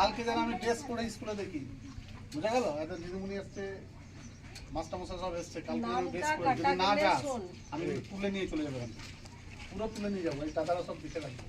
কালকে যেন আমি ড্রেস করে স্কুলে দেখি। বুঝা গেল? এত দিদিমণি আসছে মাস্টার মশাই সব এসছে কালকে ড্রেস করে যদি না যাস আমি তুলে নিয়ে চলে যাব। পুরো তুলে নিয়ে যাব এই দাদারা সব দিতে লাগবে।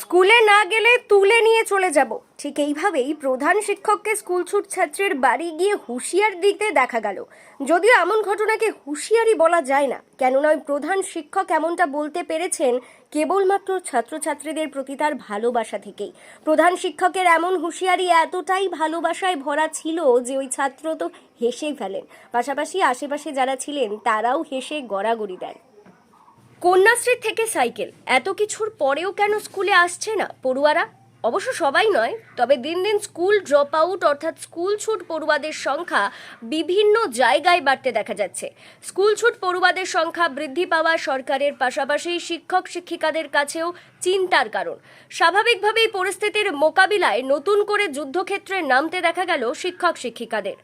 স্কুলে না গেলে তুলে নিয়ে চলে যাব। ঠিক এইভাবেই প্রধান শিক্ষককে স্কুল ছুট ছাত্রের বাড়ি গিয়ে হুঁশিয়ার দিতে দেখা গেল। যদিও এমন ঘটনাকে হুঁশিয়ারি বলা যায় না, কেননা ওই প্রধান শিক্ষক এমনটা বলতে পেরেছেন কেবলমাত্র ছাত্রছাত্রীদের প্রতি তার ভালোবাসা থেকেই। প্রধান শিক্ষকের এমন হুঁশিয়ারি এতটাই ভালোবাসায় ভরা ছিল যে ওই ছাত্র তো হেসেই ফেলেন। পাশাপাশি আশেপাশে যারা ছিলেন, তারাও হেসে গড়াগড়ি দেন। কন্যাশ্রী থেকে সাইকেল, এত কিছুর পরেও কেন স্কুলে আসছে না পড়ুয়ারা? অবশ্য সবাই নয়, তবে দিন দিন স্কুল ড্রপ আউট অর্থাৎ স্কুল ছুট পড়ুয়াদের সংখ্যা বিভিন্ন জায়গায় বাড়তে দেখা যাচ্ছে। স্কুল ছুট পড়ুয়াদের সংখ্যা বৃদ্ধি পাওয়া সরকারের পাশাপাশি শিক্ষক শিক্ষিকাদের কাছেও চিন্তার কারণ। স্বাভাবিকভাবেই পরিস্থিতির মোকাবিলায় নতুন করে যুদ্ধক্ষেত্রে নামতে দেখা গেল শিক্ষক শিক্ষিকাদের।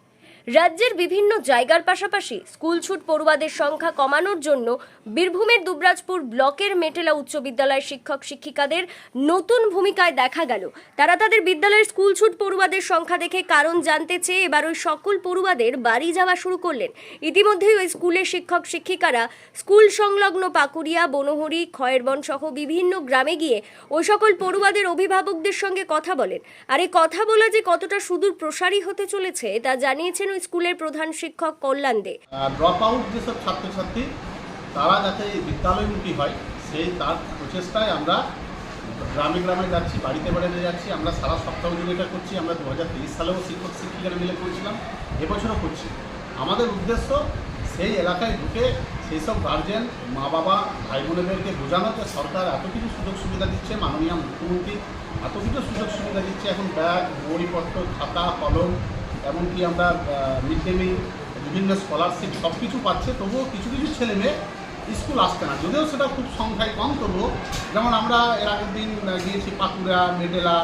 রাজ্যের বিভিন্ন জায়গার পাশাপাশি স্কুল ছুট পড়ুয়াদের সংখ্যা কমানোর জন্য বীরভূমের দুবরাজপুর ব্লকের মেটেলা উচ্চ বিদ্যালয়ের শিক্ষক শিক্ষিকাদের নতুন ভূমিকায় দেখা গেল। তারা তাদের বিদ্যালয়ের স্কুল ছুট পড়ুয়াদের সংখ্যা দেখে কারণ জানতে চেয়ে এবার ওই সকল পড়ুয়াদের বাড়ি যাওয়া শুরু করলেন। ইতিমধ্যেই ওই স্কুলের শিক্ষক শিক্ষিকারা স্কুল সংলগ্ন পাকুড়িয়া, বনহরি, খয়েরবন সহ বিভিন্ন গ্রামে গিয়ে ওই সকল পড়ুয়াদের অভিভাবকদের সঙ্গে কথা বলেন। আর এই কথা বলা যে কতটা সুদূর প্রসারী হতে চলেছে তা জানিয়েছেন ওই স্কুলের প্রধান শিক্ষক কল্যাণ দে। ড্রপ আউট যেসব ছাত্রছাত্রী, তারা যাতে বিদ্যালয়মুখী হয়, সেই তার প্রচেষ্টায় আমরা গ্রামে গ্রামে যাচ্ছি, বাড়িতে বাড়িতে যাচ্ছি। আমরা সারা সপ্তাহ জুড়ে এটা করছি। আমরা দু হাজার তেইশ সালেও শিক্ষক শিক্ষিকারা মিলে করেছিলাম, এবছরও করছি। আমাদের উদ্দেশ্য সেই এলাকায় ঢুকে সেই সব গার্জেন মা বাবা ভাই বোনেদেরকে বোঝানো যে সরকার এত কিছু সুযোগ সুবিধা দিচ্ছে, মাননীয় মুখ্যমন্ত্রী এত কিছু সুযোগ সুবিধা দিচ্ছে। এখন ব্যাগ, বইপত্র, খাতা, কলম এমনকি আমরা মিড ডে মিল বিভিন্ন স্কলারশিপ সব কিছু পাচ্ছে তবুও কিছু কিছু ছেলে মেয়ে স্কুল আসছে না। যদিও সেটা খুব সংখ্যায় কম তবুও যেমন আমরা এর আগের দিন গিয়েছি পাকুড়া মেডেলা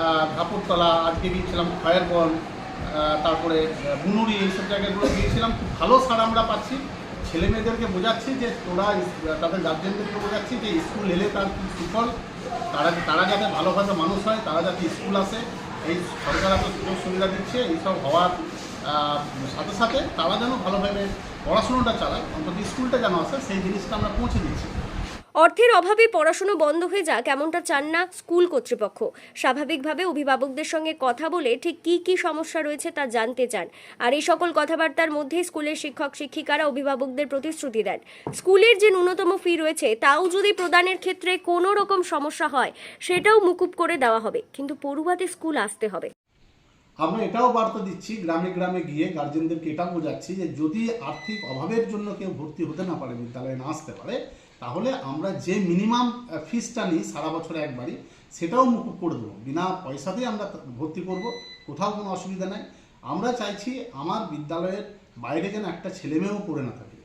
আহ, ধাপুরতলা আজকে গিয়েছিলাম খয়েরবন তারপরে বুনুরি এইসব জায়গাগুলো গিয়েছিলাম। খুব ভালো সার আমরা পাচ্ছি। ছেলে মেয়েদেরকে বোঝাচ্ছি যে তোরা তাদের গার্জেনদেরকে বোঝাচ্ছি যে স্কুল এলে তার সুফল তারা তারা যাতে ভালোভাবে মানুষ হয় তারা যাতে স্কুল আসে। এই সরকার আপনার সুযোগ সুবিধা দিচ্ছে এইসব হওয়ার সাথে সাথে তারা যেন ভালোভাবে পড়াশুনোটা চালায়, অন্তত স্কুলটা যেন আসে, সেই জিনিসটা আমরা পৌঁছে দিচ্ছি। অর্থের অভাবে পড়াশুনো বন্ধ হয়ে যাক এমনটা চান না স্কুল কর্তৃপক্ষ। স্বাভাবিকভাবে অভিভাবকদের সঙ্গে কথা বলে ঠিক কী কী সমস্যা রয়েছে তা জানতে চান। আর এই সকল কথাবার্তার মধ্যে স্কুলের শিক্ষক, শিক্ষিকারা অভিভাবকদের প্রতিশ্রুতি দেন। স্কুলের যে ন্যূনতম ফি রয়েছে, তাও যদি প্রদানের ক্ষেত্রে কোনো রকম সমস্যা হয়, সেটাও মুকুব করে দেওয়া হবে। কিন্তু পড়ুয়াতে স্কুল আসতে হবে। আমরা এটাও বার্তা দিচ্ছি, গ্রামে গ্রামে গিয়ে গার্জেনদেরকে এটা বোঝাচ্ছি যে যদি আর্থিক অভাবের জন্য কেউ ভর্তি হতে না পারে, বিদ্যালয়ে না আসতে পারে, তাহলে আমরা যে মিনিমাম ফিসটা নিই সারা বছরে একবারই, সেটাও মুকুব করে দেবো। বিনা পয়সাতেই আমরা ভর্তি করব, কোথাও কোনো অসুবিধা নেই। আমরা চাইছি আমার বিদ্যালয়ের বাইরে যেন একটা ছেলে মেয়েও পড়ে না থাকে।